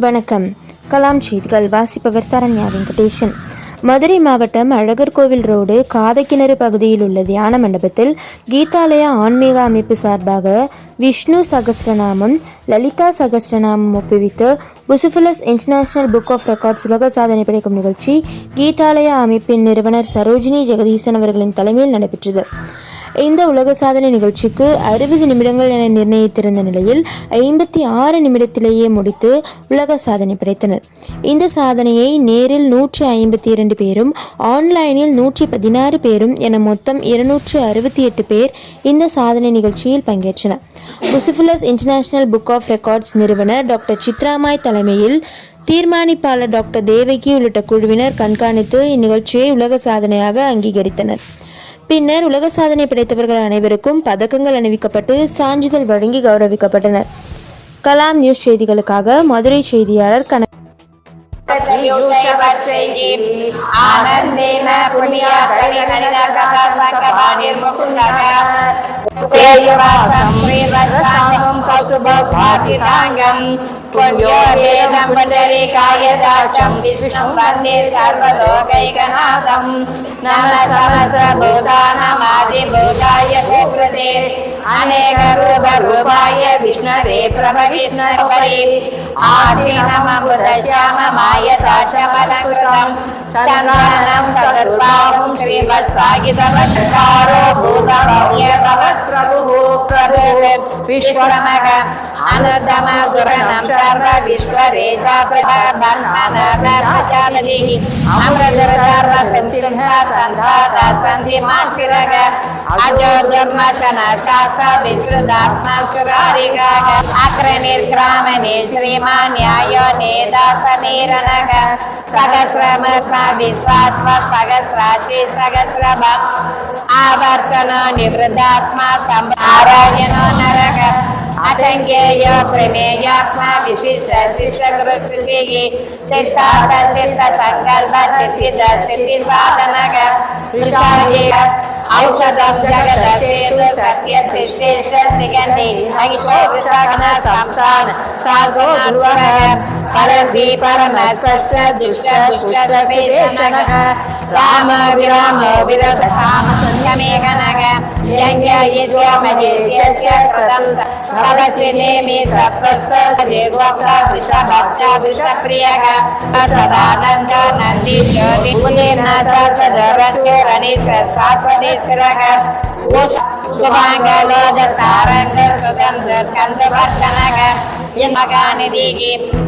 வணக்கம். கலாம் செய்திகள். வாசிப்பவர் சரண்யா வெங்கடேஷன் மதுரை மாவட்டம் அழகர் கோவில் ரோடு காதக்கிணறு பகுதியில் உள்ள தியான மண்டபத்தில் கீதாலயா ஆன்மீக அமைப்பு சார்பாக Vishnu Sahasranamam Lalitha Sahasranamam ஒப்புவித்து Bucephalus International Book of Records உலக சாதனை படைக்கும் நிகழ்ச்சி கீதாலயா அமைப்பின் நிறுவனர் சரோஜினி ஜெகதீசன் அவர்களின் தலைமையில் நடைபெற்றது. இந்த உலக சாதனை நிகழ்ச்சிக்கு அறுபது நிமிடங்கள் என நிர்ணயித்திருந்த நிலையில் ஐம்பத்தி ஆறு நிமிடத்திலேயே முடித்து உலக சாதனை படைத்தனர். இந்த சாதனையை நேரில் நூற்றி ஐம்பத்தி இரண்டு பேரும் ஆன்லைனில் நூற்றி பதினாறு பேரும் என மொத்தம் இருநூற்று அறுபத்தி எட்டு பேர் இந்த சாதனை நிகழ்ச்சியில் பங்கேற்றனர். Bucephalus international book of records நிறுவனர் டாக்டர் சித்ராமாய் தலைமையில் தீர்மானிப்பாளர் டாக்டர் தேவகி உள்ளிட்ட குழுவினர் கண்காணித்து இந்நிகழ்ச்சியை உலக சாதனையாக அங்கீகரித்தனர். பின்னர் உலக சாதனை படைத்தவர்கள் அனைவருக்கும் பதக்கங்கள் அணிவிக்கப்பட்டு சான்றிதழ் வழங்கி கௌரவிக்கப்பட்டனர் கலாம் நியூஸ் செய்திகளுக்காக மதுரை செய்தியாளர் கன ಆನಂದೇನ ಪುಣ್ಯಾತನಿ ನಳಿನ ಕಥಾ ಸಂಗಮಾನಿರ್ ಮುಕುಂದಗ ಸೇಯವಾಸಂ ಶ್ರೀವತ್ಸಾಂಗಂ ಕೌಸುಭಸ್ವಾಸಿತಾಂಗಂ ಪುಣ್ಯೋ புண்யோபேதம் பண்டரிகாயதாட்சம் விஷ்ணும் வந்தே சர்வலோகைகநாதம் நம சமஸ்தபூதானமாதிபூதாய பூப்ரதே ಅನೇಕ ರೂಪ ರೂಪಾಯ ವಿಷ್ಣುರೇ ಪ್ರಭ ವಿಷ್ಣು ಪರಿ ಆಸೀನಮಬುಧ ಶ್ಯಾಮಮಾಯ ತಾಕ್ಷಮಲಂಕೃತಂ ಚಂದ್ರಾನಂ ಸದುರ್ವಾಹಂ ಶ್ರೀವತ್ಸಾಗಿತವತ್ಕಾರೋ ಭೂತಭವ್ಯ ಭವತ್ ಪ್ರಭುಃ ಪ್ರಭುಃ ವಿಶ್ವಮಗ ಅನುತ್ತಮ ಗುರಣಂ ಸರ್ವ ವಿಶ್ವರೇತ ಬ್ರಹ್ಮಣ ಪ್ರಜಾಪತಿಃ ಅಮೃತರ ಸರ್ವ ಸಂಸಿಂಹ ಸಂಧಾತ ಸಂಧಿ ಮಾಡ್ತಿರಗ ಅಜೋ ದುರ್ಮಸನ ಶಾಸ विसृदात्मासुरारिगाग अग्रनिर्ग्रामने श्रीमान्यायो नेदा समीरनग सहस्रमत्मा विश्वात्मा सहस्राचि सहस्रभ आवर्तनो निवृदात्मा सम्भारायणो नर അസംഖ്യേയ പ്രമേയാത്മ വിശിഷ്ട ശിഷ്ട കുരുസ്ഥിതി സിദ്ധാർത്ഥ സിദ്ധ സങ്കല്പ സിദ്ധിത സിദ്ധി സാധനക ഔഷധം ജഗത സേതു സത്യ ശ്രേഷ്ഠ സിഗന്ധി അഹിഷോ വൃഷാഗന സംസാന സാധു परधि परमस्पष्ट दुष्ट दुष्ट समेतनः राम विराम विरधसाम शून्यमेकनः यज्ञ यस्य मयेस्य कृतं कवसि नेमि सत्त्वस्व निर्वप्ता वृषभच्च वृषप्रियः। सदानन्द नन्दी ज्योति कुलेन स सदरच्च कनिस शाश्वती स्थिरः। शुभाङ्गलोदसारङ्ग सुगन्धस्कन्दवर्धनः यन्मगानिधिः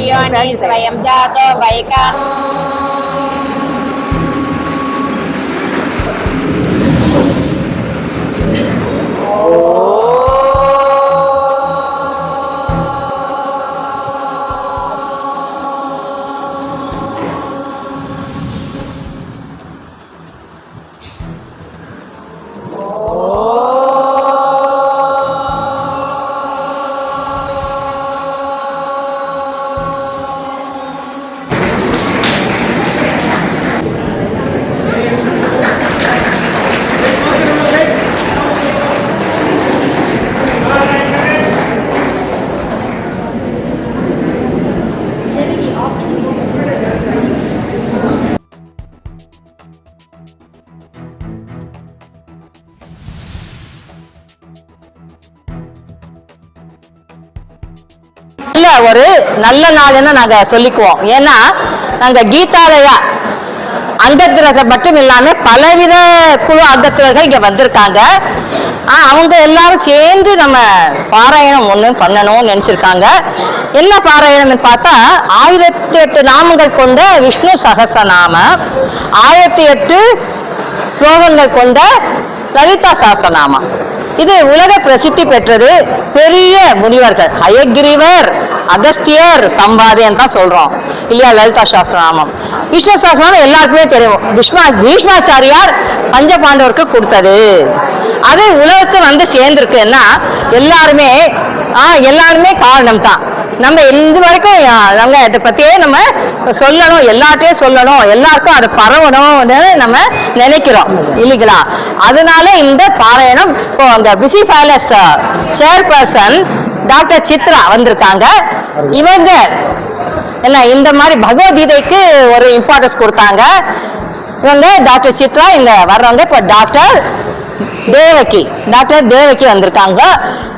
स्वयं जातो वैका ஒரு நல்ல நாள்னு நாங்க சொல்லிக்குவோம். ஏன்னா நாங்க கீதாலயா அங்கத்தினர்கள் மட்டும் இல்லாம பலவித குழு அங்கத்தினர்கள் இங்க வந்திருக்காங்க. ஆ, அவங்க எல்லாரும் சேர்ந்து நம்ம பாராயணம் ஒண்ணு பண்ணணும்னு நினைச்சிருக்காங்க. என்ன பாராயணம்னு பார்த்தா ஆயிரத்தி எட்டு நாமங்கள் கொண்ட விஷ்ணு சகசநாம ஆயிரத்தி எட்டு ஸ்லோகங்கள் கொண்ட லலிதா சாசநாமம் இது உலக பிரசித்தி பெற்றது பெரிய முனிவர்கள் ஹயக்ரீவர் அகஸ்தியர் சம்பாதேன்னு தான் சொல்றோம். இல்லையா லலிதா சாஸ்திரநாமம். விஷ்ணு சாஸ்திரநாமம் எல்லாருக்குமே தெரியும். விஷ்மா பீஷ்மாச்சாரியார் பஞ்ச பாண்டவருக்கு கொடுத்தது. அது உலகத்துக்கு வந்து சேர்ந்திருக்குன்னா எல்லாருமே ஆ எல்லாருமே காரணம் தான் நம்ம இது வரைக்கும் நம்ம இதை பத்தியே நம்ம சொல்லணும் எல்லார்ட்டையும் சொல்லணும் எல்லாருக்கும் அதை பரவணும்னு நம்ம நினைக்கிறோம் இல்லைங்களா? அதனால இந்த பாராயணம் இப்போ அந்த Bucephalus chairperson doctor Chitra வந்திருக்காங்க. இவங்க என்ன இந்த மாதிரி பகவத்கீதைக்கு ஒரு இம்பார்ட்டன்ஸ் கொடுத்தாங்க. இவங்க டாக்டர் சித்ரா இங்க வர்றவங்க இப்போ டாக்டர் தேவகி டாக்டர் தேவகி வந்திருக்காங்க.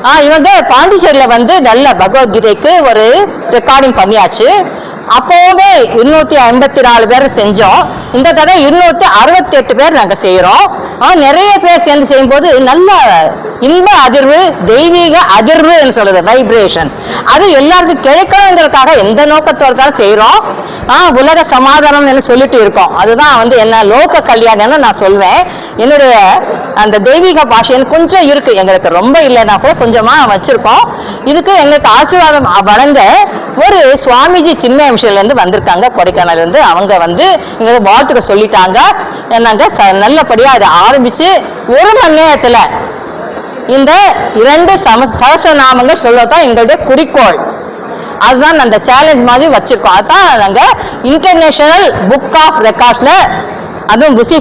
ஆ, இவங்க பாண்டிச்சேரியில் வந்து நல்ல பகவத்கீதைக்கு ஒரு ரெக்கார்டிங் பண்ணியாச்சு. அப்போவே இருநூத்தி ஐம்பத்தி நாலு பேர் செஞ்சோம். இந்த தடவை இருநூத்தி அறுபத்தி எட்டு பேர் நாங்க செய்யறோம் ஆ, நிறைய பேர் சேர்ந்து செய்யும்போது நல்ல இன்ப அதிர்வு தெய்வீக அதிர்வு சொல்லுது வைப்ரேஷன் அது எல்லாருக்கும் கிடைக்கணுங்கிறதுக்காக எந்த நோக்கத்தோட தான் செய்யறோம் ஆ உலக சமாதானம்னு சொல்லிட்டு இருக்கோம். அதுதான் வந்து என்ன லோக கல்யாணம்னு நான் சொல்வேன். என்னுடைய அந்த தெய்வீக பாஷைன்னு கொஞ்சம் இருக்கு. எங்களுக்கு ரொம்ப இல்லைன்னா கூட கொஞ்சமா வச்சிருக்கோம். இதுக்கு எங்களுக்கு ஆசீர்வாதம் வழங்க ஒரு சுவாமிஜி சின்ன விஷயம்ல வந்திருக்காங்க. கொடைக்கானல்ல இருந்து அவங்க வந்து இங்கே வாழ்த்துக்க சொல்லிட்டாங்க. என்னங்க ச- நல்லபடியாக அதை ஆரம்பித்து ஒரு மணி நேரத்தில் இந்த இரண்டு சம சகசநாமங்கள் சொல்லதான் எங்களுடைய குறிக்கோள். அதுதான் அந்த சேலஞ்ச் மாதிரி வச்சுருக்கோம். அதுதான் நாங்கள் இன்டர்நேஷனல் புக் ஆஃப் ரெக்கார்ட்ஸில் அதுவும் புசி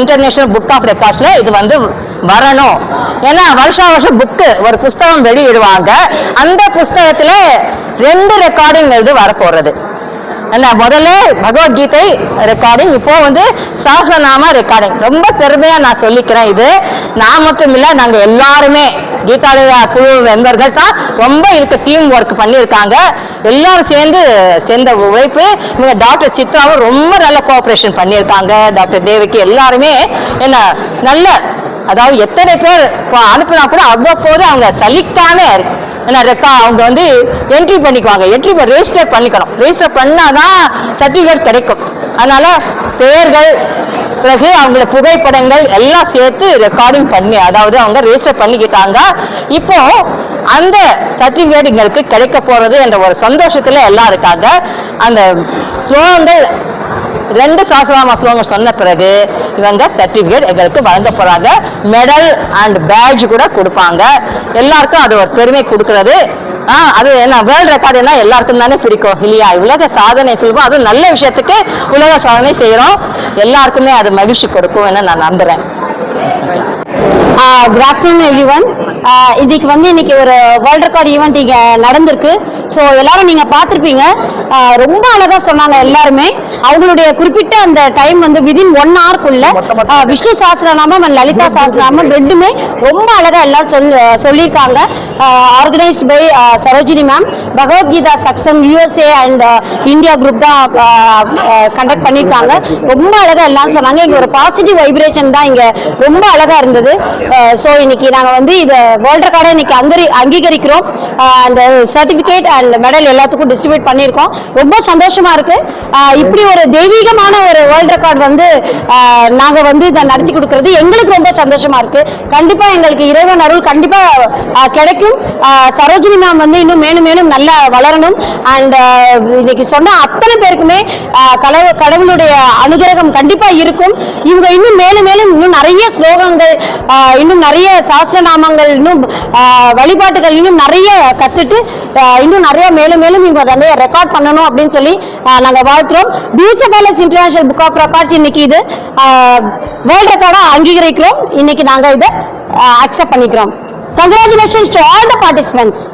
இன்டர்நேஷனல் புக் ஆஃப் ரெக்கார்ட்ஸில் இது வந்து வரணும். ஏன்னா வருஷா வருஷம் புக்கு ஒரு புஸ்தகம் வெளியிடுவாங்க. அந்த புஸ்தகத்தில் ரெண்டு ரெக்கார்டிங் எழுது வரப்போகிறது என்ன முதல்ல பகவத்கீதை ரெக்கார்டிங் இப்போ வந்து சாஸ்திரநாம ரெக்கார்டிங் ரொம்ப பெருமையாக நான் சொல்லிக்கிறேன் இது. நான் மட்டும் இல்லை நாங்கள் எல்லாருமே கீதாலயா குழு மெம்பர்கள் தான் ரொம்ப இதுக்கு டீம் ஒர்க் பண்ணியிருக்காங்க. எல்லாரும் சேர்ந்து சேர்ந்த உழைப்பு. இவங்க டாக்டர் சித்ராவும் ரொம்ப நல்ல கோஆப்ரேஷன் பண்ணியிருக்காங்க. டாக்டர் தேவிக்கு எல்லாருமே என்ன நல்ல அதாவது எத்தனை பேர் இப்போ அனுப்புனா கூட அவ்வப்போது அவங்க சலிக்காம ஏன்னா ரெக்கா அவங்க வந்து என்ட்ரி பண்ணிக்குவாங்க. என்ட்ரி ரெஜிஸ்டர் பண்ணிக்கணும். ரெஜிஸ்டர் பண்ணாதான் சர்டிஃபிகேட் கிடைக்கும். அதனால பெயர்கள் பிறகு அவங்கள புகைப்படங்கள் எல்லாம் சேர்த்து ரெக்கார்டிங் பண்ணி அதாவது அவங்க ரெஜிஸ்டர் பண்ணிக்கிட்டாங்க. இப்போ அந்த சர்டிஃபிகேட் எங்களுக்கு கிடைக்க போறது என்ற ஒரு சந்தோஷத்துல எல்லாம் இருக்காங்க. அந்த ஸ்லோகங்கள் ரெண்டு சாஸ்திரநாம ஸ்லோகம் சொன்ன பிறகு இவங்க சர்டிபிகேட் எங்களுக்கு வழங்க போறாங்க. மெடல் அண்ட் பேட்ஜ் கூட கொடுப்பாங்க. எல்லாருக்கும் அது ஒரு பெருமை கொடுக்கறது. ஆ அது என்ன வேர்ல்ட் ரெக்கார்டுனா எல்லாருக்கும் தானே பிடிக்கும் இல்லையா? உலக சாதனை செய்வோம் அதுவும் நல்ல விஷயத்துக்கு உலக சாதனை செய்யறோம். எல்லாருக்குமே அது மகிழ்ச்சி கொடுக்கும் நான் நம்புறேன். குட் ஆஃப்டர்நூன் எவ்ரி ஒன் இன்னைக்கு வந்து இன்னைக்கு ஒரு வேர்ல்ட் ரெக்கார்ட் ஈவெண்ட் இங்கே நடந்திருக்கு. ஸோ எல்லாரும் நீங்கள் பார்த்துருப்பீங்க. ரொம்ப அழகாக சொன்னாங்க எல்லாருமே. அவங்களுடைய குறிப்பிட்ட அந்த டைம் வந்து விதின் ஒன் ஹவர்க்குள்ள விஷ்ணு சாஸ்திரநாமம் அண்ட் லலிதா சாஸ்திரநாமம் ரெண்டுமே ரொம்ப அழகாக எல்லாம் சொல் சொல்லியிருக்காங்க. Organised by Sarojini ma'am Bhagavad Gita Saksham USA and India group தான் கண்டக்ட் பண்ணியிருக்காங்க. ரொம்ப அழகாக எல்லாம் சொன்னாங்க. இங்கே ஒரு பாசிட்டிவ் வைப்ரேஷன் தான் இங்கே ரொம்ப அழகாக இருந்தது. ஸோ இன்னைக்கு நாங்கள் வந்து இதை வேர்ல்ட் ரெக்கார்டை இன்னைக்கு அங்கரி அங்கீகரிக்கிறோம். அந்த சர்டிஃபிகேட் அண்ட் மெடல் எல்லாத்துக்கும் டிஸ்ட்ரிபியூட் பண்ணியிருக்கோம். ரொம்ப சந்தோஷமாக இருக்குது இப்படி ஒரு தெய்வீகமான ஒரு வேர்ல்ட் ரெக்கார்ட் வந்து நாங்கள் வந்து இதை நடத்தி கொடுக்கறது எங்களுக்கு ரொம்ப சந்தோஷமாக இருக்குது கண்டிப்பாக எங்களுக்கு இறைவன் அருள் கண்டிப்பாக கிடைக்கும். சரோஜினி மேம் வந்து இன்னும் மேலும் மேலும் நல்லா வளரணும். அண்ட் இன்னைக்கு சொன்ன அத்தனை பேருக்குமே கடவு கடவுளுடைய அனுகிரகம் கண்டிப்பாக இருக்கும். இவங்க இன்னும் மேலும் மேலும் இன்னும் நிறைய ஸ்லோகங்கள் இன்னும் நிறைய சாஸ்திர நாமங்கள் இன்னும் வழிபாட்டுகள் இன்னும் நிறைய கத்துட்டு இன்னும் நிறைய மேலும் மேலும் இவங்க நிறைய ரெக்கார்ட் பண்ணணும் அப்படின்னு சொல்லி நாங்கள் நாங்க வாழ்த்துறோம். Bucephalus international book of records இன்னைக்கு இது. வேர்ல்ட் ரெக்கார்டா அங்கீகரிக்கிறோம். இன்னைக்கு நாங்க இதை அக்செப்ட் பண்ணிக்கிறோம். Congratulations to all the participants